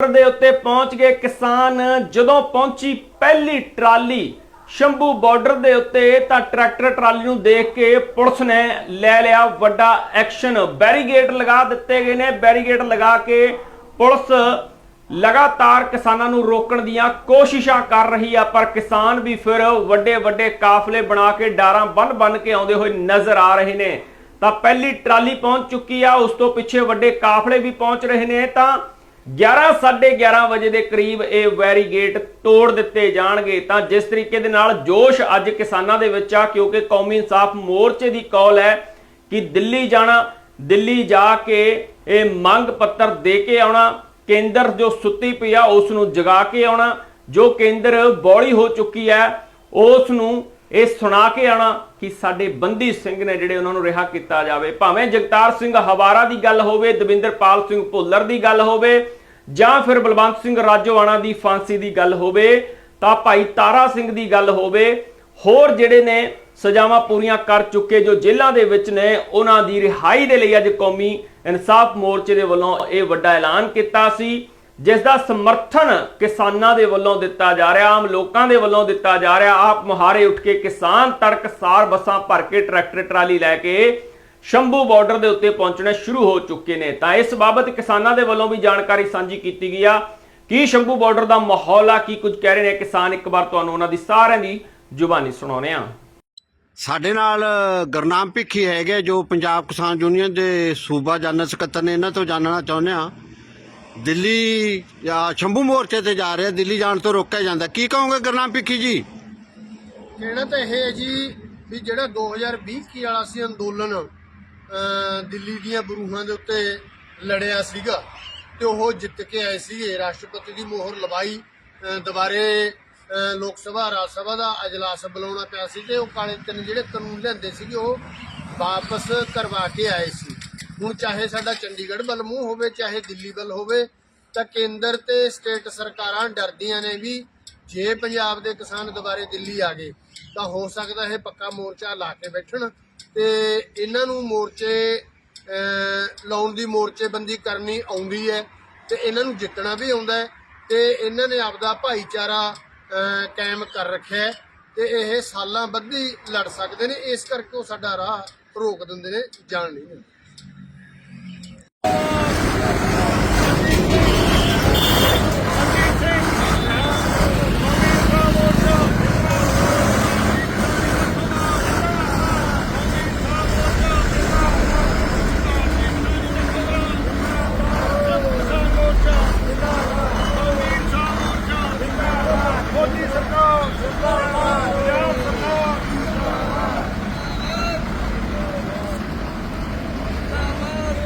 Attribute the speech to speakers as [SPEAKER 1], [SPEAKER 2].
[SPEAKER 1] ਦੇ ਉੱਤੇ ਪਹੁੰਚ ਗਏ ਕਿਸਾਨ। ਜਦੋਂ ਪਹੁੰਚੀ ਪਹਿਲੀ ਟਰਾਲੀ ਸ਼ੰਭੂ ਬਾਰਡਰ ਦੇ ਉੱਤੇ, ਤਾਂ ਟਰੈਕਟਰ ਟਰਾਲੀ ਨੂੰ ਦੇਖ ਕੇ ਪੁਲਿਸ ਨੇ ਲੈ ਲਿਆ ਵੱਡਾ ਐਕਸ਼ਨ। ਬੈਰੀਗੇਡ ਲਗਾ ਦਿੱਤੇ ਗਏ ਨੇ। ਬੈਰੀਗੇਡ ਲਗਾ ਕੇ ਪੁਲਿਸ ਲਗਾਤਾਰ ਕਿਸਾਨਾਂ ਨੂੰ ਰੋਕਣ ਦੀਆਂ ਕੋਸ਼ਿਸ਼ਾਂ ਕਰ ਰਹੀ ਆ, ਪਰ ਕਿਸਾਨ ਵੀ ਫਿਰ ਵੱਡੇ ਵੱਡੇ ਕਾਫਲੇ ਬਣਾ ਕੇ, ਡਾਰਾਂ ਬੰਨ ਬੰਨ ਕੇ ਆਉਂਦੇ ਹੋਏ ਨਜ਼ਰ ਆ ਰਹੇ ਨੇ। ਤਾਂ ਪਹਿਲੀ ਟਰਾਲੀ ਪਹੁੰਚ ਚੁੱਕੀ ਆ। ਉਸ ਤੋਂ ਪਿੱਛੇ ਵੱਡੇ ਕਾਫਲੇ ਵੀ ਪਹੁੰਚ ਰਹੇ ਨੇ। ਤਾਂ 11:30 ਵਜੇ ਦੇ ਕਰੀਬ ਇਹ ਵੈਰੀਗੇਟ ਤੋੜ ਦਿੱਤੇ ਜਾਣਗੇ। ਤਾਂ ਜਿਸ ਤਰੀਕੇ ਦੇ ਨਾਲ ਜੋਸ਼ ਅੱਜ ਕਿਸਾਨਾਂ ਦੇ ਵਿੱਚ ਆ, ਕਿਉਂਕਿ ਕੌਮੀ ਇਨਸਾਫ ਮੋਰਚੇ ਦੀ ਕਾਲ ਹੈ ਕਿ ਦਿੱਲੀ ਜਾਣਾ, ਦਿੱਲੀ ਜਾ ਕੇ ਇਹ ਮੰਗ ਪੱਤਰ ਦੇ ਕੇ ਆਉਣਾ, ਕੇਂਦਰ ਜੋ ਸੁੱਤੀ ਪਈ ਆ ਉਸ ਨੂੰ ਜਗਾ ਕੇ ਆਉਣਾ, ਜੋ ਕੇਂਦਰ ਬੌਲੀ ਹੋ ਚੁੱਕੀ ਹੈ ਉਸ ਨੂੰ ਇਹ ਸੁਣਾ ਕੇ ਆਣਾ ਕਿ ਸਾਡੇ ਬੰਦੀ ਸਿੰਘ ਨੇ ਜਿਹੜੇ ਉਹਨਾਂ ਨੂੰ ਰਿਹਾ ਕੀਤਾ ਜਾਵੇ, ਭਾਵੇਂ ਜਗਤਾਰ ਸਿੰਘ ਹਵਾਰਾ ਦੀ ਗੱਲ ਹੋਵੇ, ਦਵਿੰਦਰਪਾਲ ਸਿੰਘ ਭੁੱਲਰ ਦੀ ਗੱਲ ਹੋਵੇ, ਜਾਂ ਫਿਰ ਬਲਵੰਤ ਸਿੰਘ ਰਾਜੋਆਣਾ ਦੀ ਫਾਂਸੀ ਦੀ ਗੱਲ ਹੋਵੇ, ਤਾਂ ਭਾਈ ਤਾਰਾ ਸਿੰਘ ਦੀ ਗੱਲ ਹੋਵੇ, ਹੋਰ ਜਿਹੜੇ ਨੇ ਸਜ਼ਾਵਾਂ ਪੂਰੀਆਂ ਕਰ ਚੁੱਕੇ ਜੋ ਜੇਲ੍ਹਾਂ ਦੇ ਵਿੱਚ ਨੇ, ਉਹਨਾਂ ਦੀ ਰਿਹਾਈ ਦੇ ਲਈ ਅੱਜ ਕੌਮੀ ਇਨਸਾਫ ਮੋਰਚੇ ਦੇ ਵੱਲੋਂ ਇਹ ਵੱਡਾ ਐਲਾਨ ਕੀਤਾ ਸੀ। ਜਿਸ ਦਾ ਸਮਰਥਨ ਕਿਸਾਨਾਂ ਦੇ ਵੱਲੋਂ ਦਿੱਤਾ ਜਾ ਰਿਹਾ, ਆਮ ਲੋਕਾਂ ਦੇ ਵੱਲੋਂ ਦਿੱਤਾ ਜਾ ਰਿਹਾ, ਆਪ ਮੁਹਾਰੇ ਉੱਠ ਕੇ ਕਿਸਾਨ ਤੜਕਸਾਰ ਬੱਸਾਂ ਭਰ ਕੇ ਟਰੈਕਟਰ, ਟਰਾਲੀ ਲੈ ਕੇ ਸ਼ੰਭੂ ਬਾਰਡਰ ਦੇ ਉੱਤੇ ਪਹੁੰਚਣੇ ਸ਼ੁਰੂ ਹੋ ਚੁੱਕੇ ਨੇ। ਤਾਂ ਇਸ ਬਾਬਤ ਕਿਸਾਨਾਂ ਦੇ ਵੱਲੋਂ ਵੀ ਜਾਣਕਾਰੀ ਸਾਂਝੀ ਕੀਤੀ ਗਈ ਆ। ਕੀ ਸ਼ੰਭੂ ਬਾਰਡਰ ਦਾ ਮਾਹੌਲ ਆ, ਕੀ ਕੁਝ ਕਹਿ ਰਹੇ ਨੇ? ਕਿਸਾਨ ਇੱਕ ਵਾਰ ਤੁਹਾਨੂੰ ਉਹਨਾਂ ਦੀ ਸਾਰਿਆਂ ਦੀ ਜ਼ੁਬਾਨੀ ਸੁਣਾਉਣੇ ਆ
[SPEAKER 2] ਸਾਡੇ ਨਾਲ ਗੁਰਨਾਮ ਭਿੱਖੀ ਹੈਗੇ ਜੋ ਪੰਜਾਬ ਕਿਸਾਨ ਯੂਨੀਅਨ ਦੇ ਸੂਬਾ ਜਨਰਲ ਸਕੱਤਰ ਨੇ, ਇਹਨਾਂ ਤੋਂ ਜਾਣਨਾ ਚਾਹੁੰਦੇ ਆ ਦਿੱਲੀ ਜਾਂ ਸ਼ੰਭੂ ਮੋਰਚੇ ਤੇ ਜਾ ਰਿਹਾ ਦਿੱਲੀ ਜਾਣ ਤੋਂ ਰੋਕਿਆ ਜਾਂਦਾ। ਕੀ ਕਹੋਗੇ ਗੁਰਨਾਮ ਭਿੱਖੀ ਜੀ?
[SPEAKER 3] ਕਹਿਣਾ ਤਾਂ ਇਹ ਹੈ ਜੀ ਵੀ ਜਿਹੜਾ 2020 ਕੀ ਵਾਲਾ ਸੀ ਅੰਦੋਲਨ, ਅਹ, ਦਿੱਲੀ ਦੀਆਂ ਬਰੂਹਾਂ ਦੇ ਉੱਤੇ ਲੜਿਆ ਸੀਗਾ ਤੇ ਉਹ ਜਿੱਤ ਕੇ ਆਏ ਸੀਗੇ। ਰਾਸ਼ਟਰਪਤੀ ਦੀ ਮੋਹਰ ਲਵਾਈ, ਅਹ, ਦੁਬਾਰੇ, ਅਹ, ਲੋਕ ਸਭਾ, ਰਾਜ ਸਭਾ ਦਾ ਅਜਲਾਸ ਬੁਲਾਉਣਾ ਪਿਆ ਸੀ ਤੇ ਉਹ ਕਾਲੇ ਤਿੰਨ ਜਿਹੜੇ ਕਾਨੂੰਨ ਲਿਆਂਦੇ ਸੀਗੇ, ਉਹ ਵਾਪਸ ਕਰਵਾ ਕੇ ਆਏ ਸੀ। ਹੁਣ ਚਾਹੇ ਸਾਡਾ ਚੰਡੀਗੜ੍ਹ ਵੱਲ ਮੂੰਹ ਹੋਵੇ, ਚਾਹੇ ਦਿੱਲੀ ਵੱਲ ਹੋਵੇ, ਤਾਂ ਕੇਂਦਰ ਤੇ ਸਟੇਟ ਸਰਕਾਰਾਂ ਡਰਦੀਆਂ ਨੇ ਵੀ ਜੇ ਪੰਜਾਬ ਦੇ ਕਿਸਾਨ ਦੁਬਾਰੇ ਦਿੱਲੀ ਆ ਗਏ, ਤਾਂ ਹੋ ਸਕਦਾ ਇਹ ਪੱਕਾ ਮੋਰਚਾ ਲਾ ਕੇ ਬੈਠਣ ਤੇ ਇਹਨਾਂ ਨੂੰ ਮੋਰਚੇ ਲਾਉਣ ਦੀ ਮੋਰਚੇਬੰਦੀ ਕਰਨੀ ਆਉਂਦੀ ਹੈ ਤੇ ਇਹਨਾਂ ਨੂੰ ਜਿੱਤਣਾ ਵੀ ਆਉਂਦਾ ਹੈ ਤੇ ਇਹਨਾਂ ਨੇ ਆਪਦਾ ਭਾਈਚਾਰਾ ਕਾਇਮ ਕਰ ਰੱਖਿਆ ਹੈ ਤੇ ਇਹ ਸਾਲਾਂ ਬੱਧੀ ਲੜ ਸਕਦੇ ਨੇ, ਇਸ ਕਰਕੇ ਉਹ ਸਾਡਾ ਰਾਹ ਰੋਕ ਦਿੰਦੇ ਨੇ, ਜਾਣ ਨਹੀਂ ਦਿੰਦੇ।